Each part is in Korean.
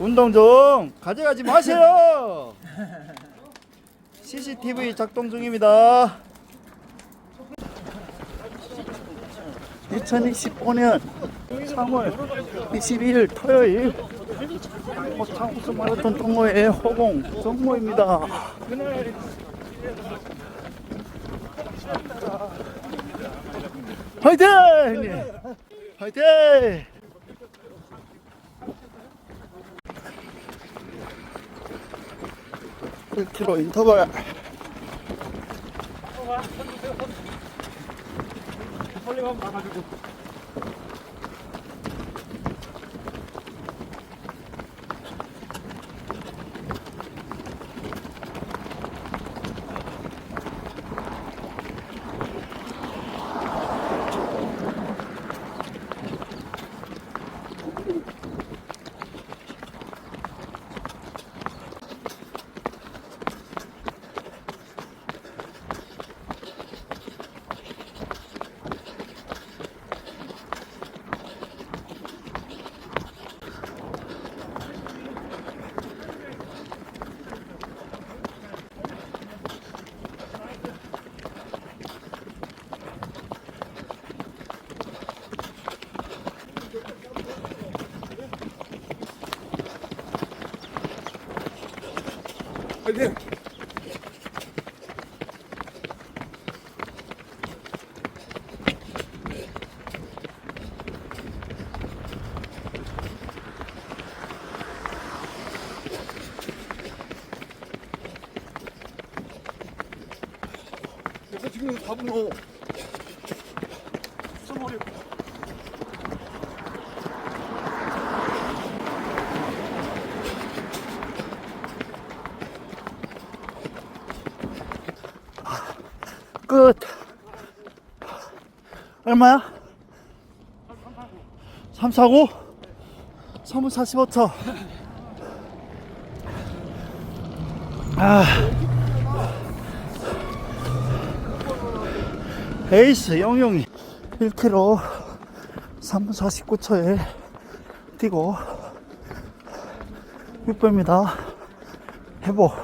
운동 좀 가져가지 마세요. CCTV 작동 중입니다. 2025년 3월 22일 토요일 호창우스 마라톤 동호회 호공 정모입니다. 화이팅! 형님! 화이팅! 1km 인터벌 화이팅! 그래 서 지금 답은 뭐 스머리 끝. 얼마야? 349? 3분 45초 아. 에이스 영용이. 1km 3분 49초에 뛰고 600m 회복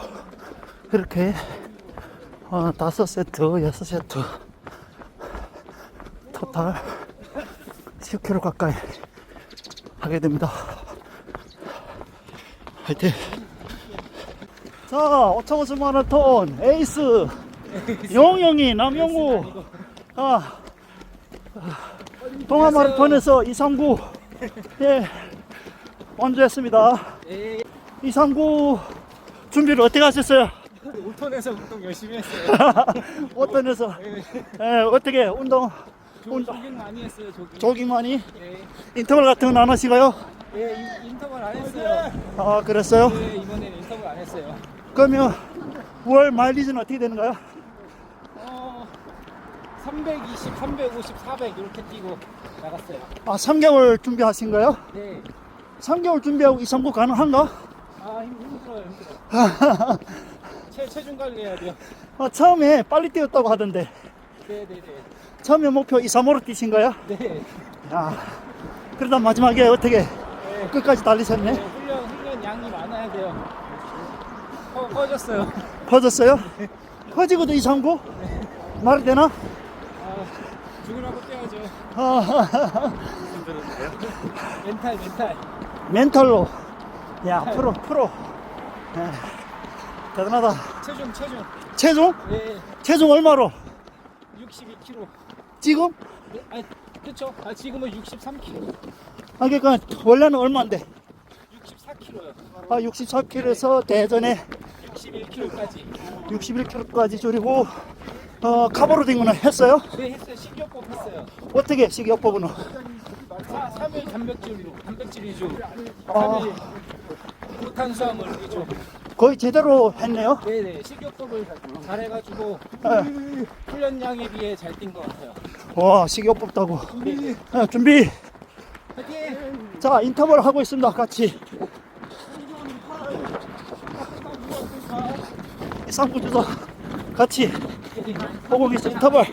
이렇게 어, 다섯 세트, 여섯 세트 토탈 10km 가까이 하게 됩니다. 화이팅! 자, 오차고스 마라톤 에이스 용영이 남영우 아, 동아 마라톤에서 이상구 예 완주했습니다. 이상구 준비를 어떻게 하셨어요? 울턴에서 운동 열심히 했어요. 어떤 데서 예, 어떻게 운동 운동 조깅 많이 했어요. 조깅. 조기만이 예, 인터벌 같은 건 안 하시고요? 예 인- 인터벌 안 했어요. 아 그랬어요? 예, 이번에는 인터벌 안 했어요. 그러면 월 마일리지는 어떻게 되는가요? 어, 320, 350, 400 이렇게 뛰고 나갔어요. 아 3개월 준비하신 거요? 네. 3개월 준비하고 이상구 가능한가? 아 힘, 힘들어요, 힘들어. 체, 체중 관리해야 돼요. 아, 처음에 빨리 뛰었다고 하던데 네, 네, 네. 처음에 목표 2, 3호로 뛰신 거야? 네. 야 그러다 마지막에 어떻게 네. 끝까지 네, 달리셨네? 훈련, 훈련 양이 많아야 돼요. 커, 커졌어요. 퍼졌어요? 퍼지고도 이상구? 말이 되나? 아, 죽으라고 뛰어야죠. 아, 멘탈, 멘탈. 멘탈로 야 프로 프로 예, 대단하다 체중, 체중. 체중? 예, 체중 얼마로? 62kg. 지금? 네, 아니, 그쵸? 아, 지금은 63kg. 아 그러니까 원래는 얼마인데? 64kg요. 아 64kg에서 대전에 61kg까지. 61kg까지 줄이고 어 카보로 된 거는 했어요? 네, 했어요. 식이요법 했어요. 어떻게 식이요법은? 4, 3일 단백질, 단백질 위주. 아. 3일 고탄수화물 위주. 거의 제대로 했네요. 네네. 식이요법을 잘해가지고 예. 훈련량에 비해 잘 뛴 것 같아요. 와 식이요법다고. 예, 준비. 화이팅! 자 인터벌 하고 있습니다. 같이. 쌍구주도 같이 보고 있어 인터벌.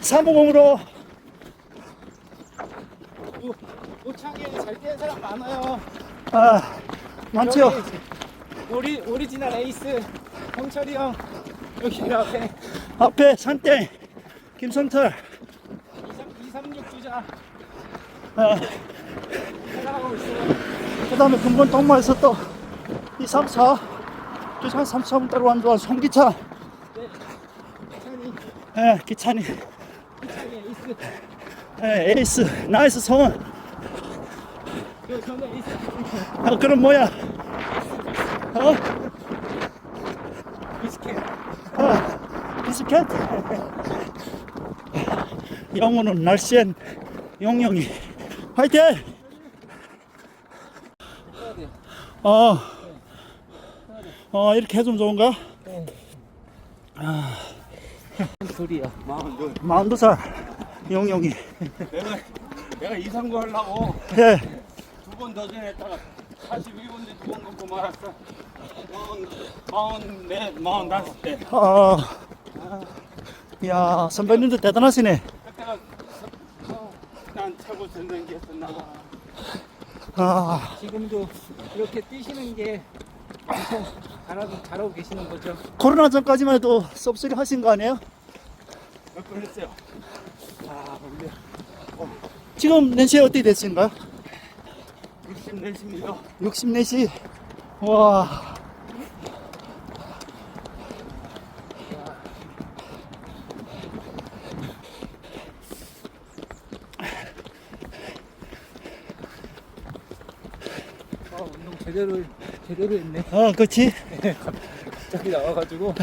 350으로 오, 오 창에 잘 뛰는 사람 많아요. 아, 많지요? 오리, 오리지널 에이스 형철이 형 여기 앞에 앞에 산땡, 김성철. 236 주자 아, 생각하고 있어요. 그 다음에 근본 동마에서 또 2, 3, 4. 주장 3, 4분 따로 완주한 송기찬. 네. 찬이, 예, 기찬이. 찬이 에이스. 예, 에이스. 나이스 성원. 아, 그럼 뭐야? 어? 비스켓. 어, 비스켓? 영호는 날쌘 용용이. 화이팅! 어, 어, 이렇게 해주면 좋은가? 소리야. 마흔둘. 42살 용용이. 내가 내가 이상구 하려고 예, 두번 도전했다가 42번 뒤 두번 걷고 말았어. 마흔 마흔 넷 마흔 다섯 때. 어, 야 선배님들 대단하시네. 그때가 어, 난 최고 선생기였었나 봐. 아, 지금도 이렇게 뛰시는 게 잘하고, 잘하고 계시는 거죠. 코로나 전까지만 해도 섭소리 하신 거 아니에요? 몇번 했어요. 아 근데 지금年시 어떻게 되신가요? 64입니다. 64시. 와, 아, 운동 제대로, 제대로 했네. 어, 그렇지. 갑자기 나와가지고.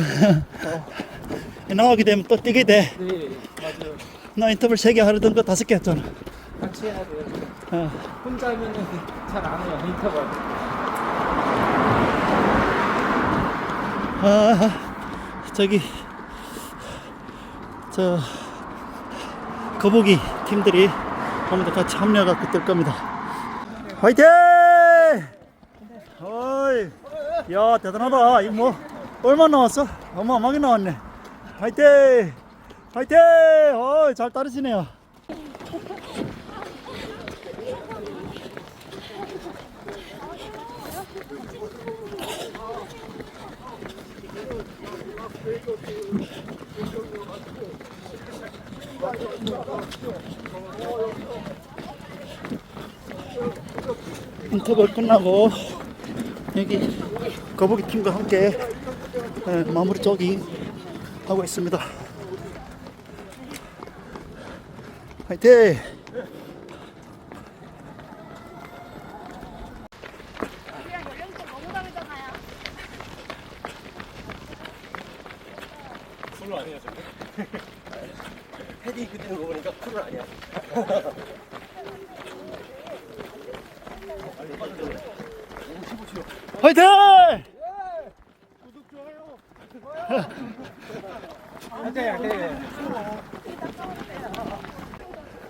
나오게 되면 또 뛰게 돼. 네, 맞아요. 나 인터벌 3개 하려던 거 5개 했잖아. 같이 해야 돼요. 어, 혼자 하면은 잘안 해요, 인터벌. 아, 저기, 저, 거북이 팀들이 오늘도 같이 합류해갖고 뜰 겁니다. 화이팅! 어이, 야, 대단하다. 이거 뭐, 얼마 나왔어? 어마어마하게 나왔네. 화이팅! 화이팅! 어이, 잘 따르시네요. 인터벌 끝나고 여기 거북이 팀과 함께 예, 마무리 조깅 하고 있습니다. 화이팅! 우리랑 연령대 너무 다르잖아요. 쿨 아니야 저게? 헤디 그때 거 보니까 쿨 아니야. 화이팅! 네, 네.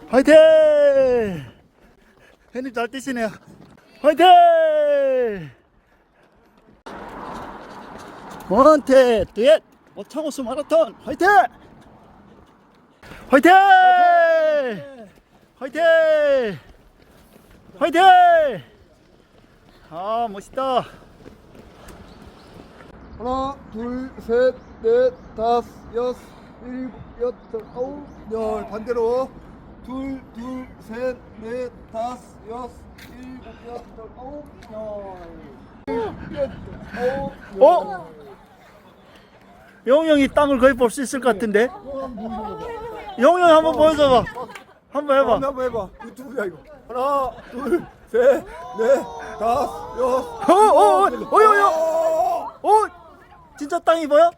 화이팅! 혜님 잘 뛰시네요. 화이팅! 원태 듀엣 오창호수 마라톤 화이팅! 화이팅! 화이팅! 화이팅! 아 멋있다. 하나, 둘, 셋, 넷, 다섯, 여섯, 일곱, 여덟, 아홉, 열. 반대로. 둘, 둘, 셋, 넷, 다섯, 여섯, 일곱, 여덟, 아홉, 열. 여덟, 아홉, 열. 어? 영영이 땅을 거의 볼 수 있을 것 같은데. 영영 한번 보여줘봐. 한번 해봐. 한 번 해봐. 유튜브야 이거. 하나, 둘, 셋, 넷, 다섯, 여섯. 어, 어, 어, 어, 어, 어, 어, 진짜 땅이 보여?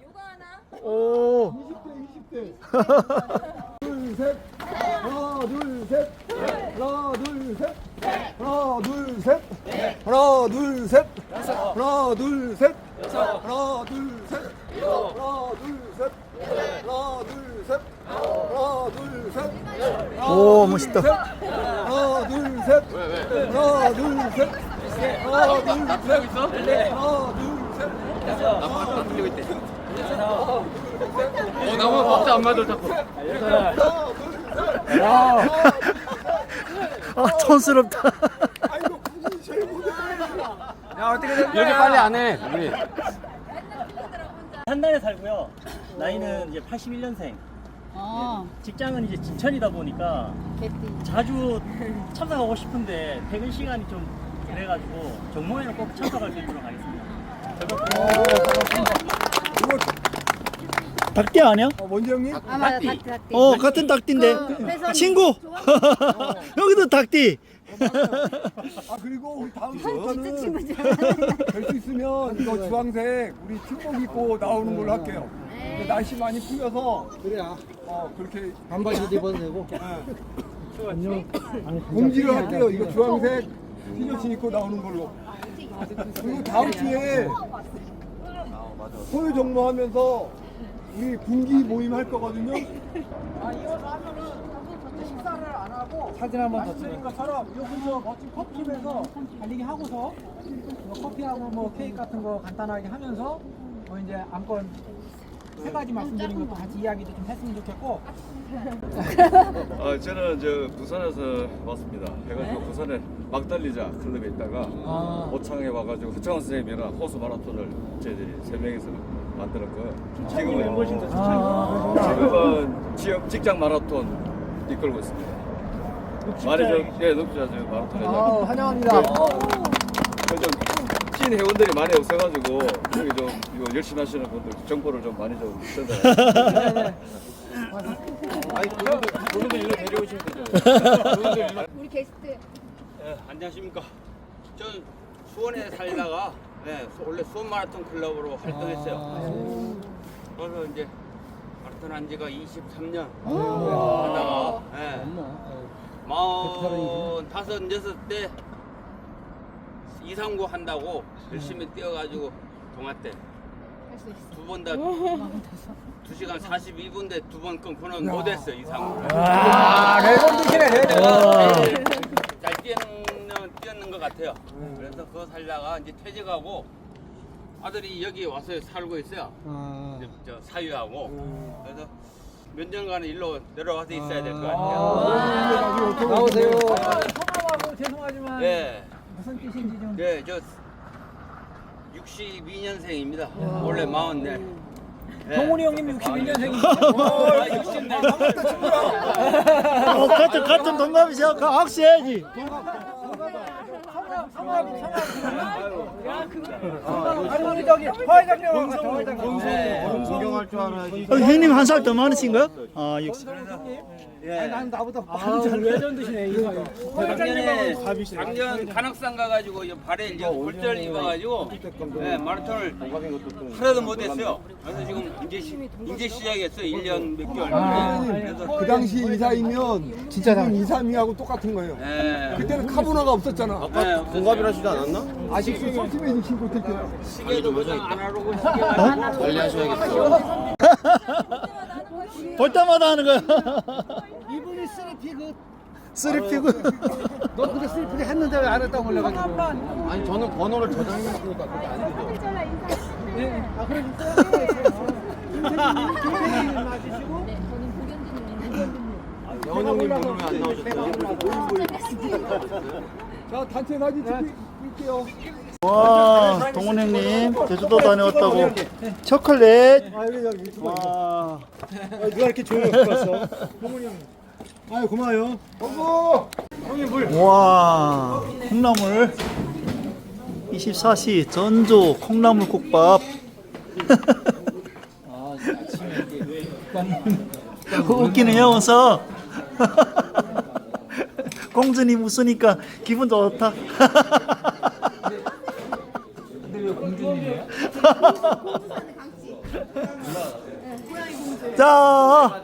오, 20대, 20대. 둘, 셋. 하나, 둘, 셋. 하나, 둘, 셋. 하나, 둘, 셋. 하나, 둘, 셋. 하나, 둘, 셋. 하나, 둘, 셋. 하나, 둘, 셋. 하나, 둘, 셋. 하나, 둘, 셋. 오, 멋있다. 하나, 둘, 셋. 하나, 둘, 셋. 하나, 둘, 셋. 하나, 둘, 셋. 어 나무 박자 안 맞아 자꾸. 아 촌스럽다. 아이고 군인 제일 못해. 야 어떻게 된 이렇게 빨리 안 해, 우리. 한단에 살고요. 나이는 이제 81년생. 어, 직장은 이제 진천이다 보니까 개띠. 자주 참석하고 싶은데 퇴근 시간이 좀 그래가지고 정모에는 꼭 참석할 수 있도록 하겠습니다. 닭띠 아니야? 어, 먼저 형님. 아, 맞아. 닭띠, 닭띠. 어 같은 닭띠인데. 그 회사님 친구. 여기도 닭띠. 아 그리고 우리 다음 진짜 주부터는 친구지. 될수 있으면 이거 주황색 우리 팀복 입고 나오는 걸로 할게요. 근데 날씨 많이 풀려서 그래야 어 그렇게 반바지도 입어도 되고 공지를 할게요. 이거 주황색 티셔츠 입고 나오는 걸로. 그리고 다음 주에 소유 정모하면서 우리 분기 모임 할 거거든요. 사진 한번 더 찍는 것처럼 요 근처 멋진 커피숍에서 달리기 하고서 뭐 커피하고 뭐 케이크 같은 거 간단하게 하면서 뭐 이제 안건 세 가지 말씀드린 것도 같이 이야기도 좀 했으면 좋겠고. 아, 저는 저 부산에서 왔습니다. 해가지고 부산에 막달리자 클럽에 있다가 아. 오창에 와가지고 허창원 선생님이랑 호수 마라톤을 저희들이 세 명이서 만들었고 지금은 지금은 지역 직장 마라톤 이끌고 있습니다. 많이 좀 예, 녹주자 저 마라톤에 아, 환영합니다. 좀찐 회원들이 많이 없어가지고 여기 좀 이거 열심히 하시는 분들 정보를 좀 많이 좀 전달해. 아니 그분들 그분들 일로 데려오시면 되죠. 그분들 일로. 우리 게스트. 예, 안녕하십니까. 전 수원에 살다가 예, 수- 원래 수원 마라톤 클럽으로 활동했어요. 그래서 이제 마라톤 한 지가 23년 하다가 예, 마흔 다섯 여섯 때 이상구 한다고 열심히 뛰어가지고 동아 때할수 있어. 두번다 2시간 42분대 두 번 끊고는 못했어요 이상구. 아, 레전드 시네, 레전드. 같아요. 그래서 그거 살다가 이제 퇴직하고 아들이 여기 와서 살고 있어요. 이제 저 사유하고 그래서 몇 년간은 일로 내려와서 있어야 될 것 같아요. 나오세요. 성함하고 죄송하지만 네, 무슨 뜻인지 좀. 네, 저 62년생입니다. 원래 44. 네. 동훈이 형님 61년생이시죠? 아, 60대. 어, 같은 같은 동갑이세요? 그 악수해야지. 성함, 성함, 성함. 아니, 우리 저기 화회장님 같아, 화회장님. 네. 존경할 줄 알아야지. 어, 형님 한 살 더 많으신가요? 아, 60. 아니, 난 나보다 완전 레전드시네, 이거. 작년에 작년 간악산 가가지고 이 발에 이제 골절 입어가지고 네, 마라톤을 하나도 못했어요. 그래서 지금 이제 시, 이제 시작했어요. 1년 몇 개월 만에. 그래서 그 당시 이사이면 진짜 지금 이사미하고 똑같은 거예요. 네. 그때는 카보나가 없었잖아. 네, 동갑이라시지 않았나? 아직도 서티메이징 신고 뛸 때. 시계도 고장 안 시계가 관리하셔야겠어. 볼 때마다 하는 거야. 이분이 쓰리피 그. 쓰리피고. 너 근데 쓰리피 했는데 왜 안 했다고 그래가지고. 아니 저는 번호를 저장했으니까 그게 안 되죠. 네. 아, 그래, 김태진 맞으시고. 네, 저는 고견진님. 영원 형님 번호 왜안 나오셨어요? 자 단체 사진 찍을게요. 와, 동훈 형님 제주도 다녀왔다고. 초콜릿. 와. 누가 이렇게 조용히 갖고 왔어? 동훈이 형. 아유 고마워요. 어구. 와, 콩나물 24시 전조 콩나물 국밥. 웃기는 영어서 공주님 웃으니까 기분 좋다. 자,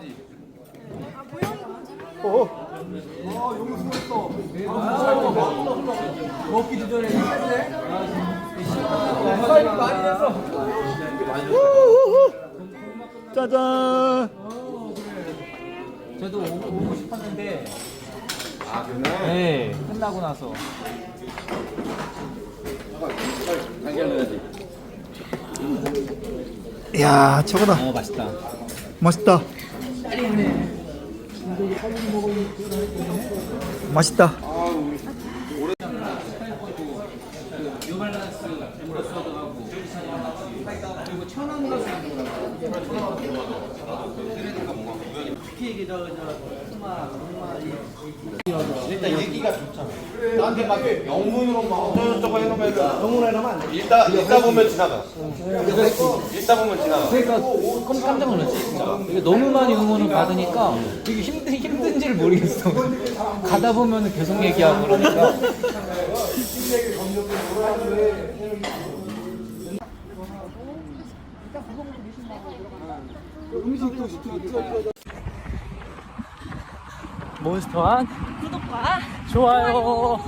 먹기도 전에 했는데. 짜잔. 저도 오고, 오고 싶었는데. 아, 그래? 네, 끝나고 나서. 이야, 최고다. 어, 맛있다. 맛있다. 맛있다. 일단 얘기가 좋잖아. 나한테 막 영문으로 막. 해놓으면 안 돼. 읽다, 읽다 보면 지나가. 읽다 보면 지나가. 그러니까 깜- 깜짝 놀랐지 진짜. 이게 너무 많이 응원을 받으니까 이게 힘든 힘든지를 모르겠어. 가다 보면 계속 얘기하고 그러니까. 몬스터한 구독과 좋아요.